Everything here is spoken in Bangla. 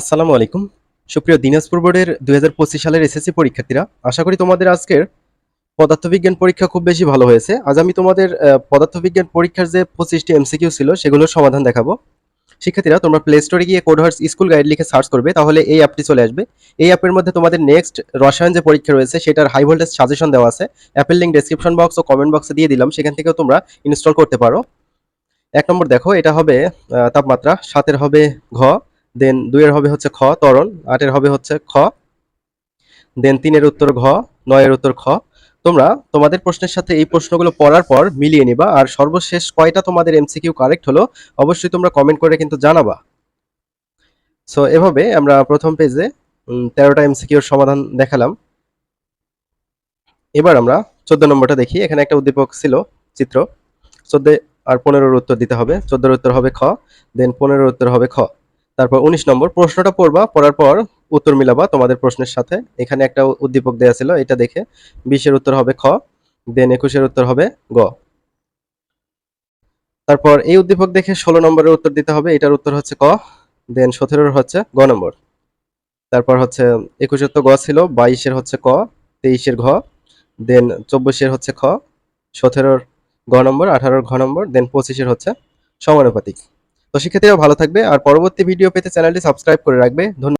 আসসালামু আলাইকুম। সুপ্রিয় দিনাজপুর বোর্ডের দু হাজার পঁচিশ সালের এসএসসি পরীক্ষার্থীরা, আশা করি তোমাদের আজকের পদার্থবিজ্ঞান পরীক্ষা খুব বেশি ভালো হয়েছে। আজ আমি তোমাদের পদার্থবিজ্ঞান পরীক্ষার যে পঁচিশটি এমসিকিউ ছিল, সেগুলোর সমাধান দেখাবো। শিক্ষার্থীরা, তোমরা প্লে স্টোরে গিয়ে কোডহার্স স্কুল গাইড লিখে সার্চ করবে, তাহলে এই অ্যাপটি চলে আসবে। এই অ্যাপের মধ্যে তোমাদের নেক্সট রসায়ন যে পরীক্ষা রয়েছে, সেটার হাই ভোল্টেজ সাজেশন দেওয়া আছে। অ্যাপের লিঙ্ক ডেসক্রিপশন বক্স ও কমেন্ট বক্সে দিয়ে দিলাম, সেখান থেকেও তোমরা ইনস্টল করতে পারো। এক নম্বর দেখো, এটা হবে তাপমাত্রা, সাতের হবে ঘ। দেন দুইয়ের হবে হচ্ছে খ, তরল, আটের হবে হচ্ছে খ, দেন তিনের উত্তর ঘ, নয়ের উত্তর খ। তোমরা তোমাদের প্রশ্নের সাথে এই প্রশ্নগুলো পড়ার পর মিলিয়ে নিবা, আর সর্বশেষ কয়টা তোমাদের এমসিকিউ কারেক্ট হলো অবশ্যই তোমরা কমেন্ট করে কিন্তু জানাবা। সো এভাবে আমরা প্রথম পেজে তেরোটা এমসিকিউর সমাধান দেখালাম। এবার আমরা চোদ্দ নম্বরটা দেখি, এখানে একটা উদ্দীপক ছিল, চিত্র। চোদ্দ আর পনেরোর উত্তর দিতে হবে, চোদ্দোর উত্তর হবে খ, দেন পনেরোর উত্তর হবে খ। তারপর উনিশ নম্বর, প্রশ্নটা পড়বা, পড়ার পর উত্তর মিলাবা তোমাদের প্রশ্নের সাথে। এখানে একটা উদ্দীপক দেওয়া ছিল, এটা দেখে। বিশের উত্তর হবে খ, দেন একুশের উত্তর হবে গ। তারপর এই উদ্দীপক দেখে ষোলো নম্বরের উত্তর দিতে হবে, এটার উত্তর হচ্ছে ক, দেন সতেরোর হচ্ছে গ নম্বর। তারপর হচ্ছে একুশের তো গ ছিল, বাইশের হচ্ছে ক, তেইশের ঘ, দেন চব্বিশের হচ্ছে খ, সতেরোর গ নম্বর, আঠারোর ঘ নম্বর, দেন পঁচিশের হচ্ছে সমানুপাতিক। তো সেক্ষেত্রেও ভালো থাকবে। আর পরবর্তী ভিডিও পেতে চ্যানেলটি সাবস্ক্রাইব করে রাখবে। ধন্যবাদ।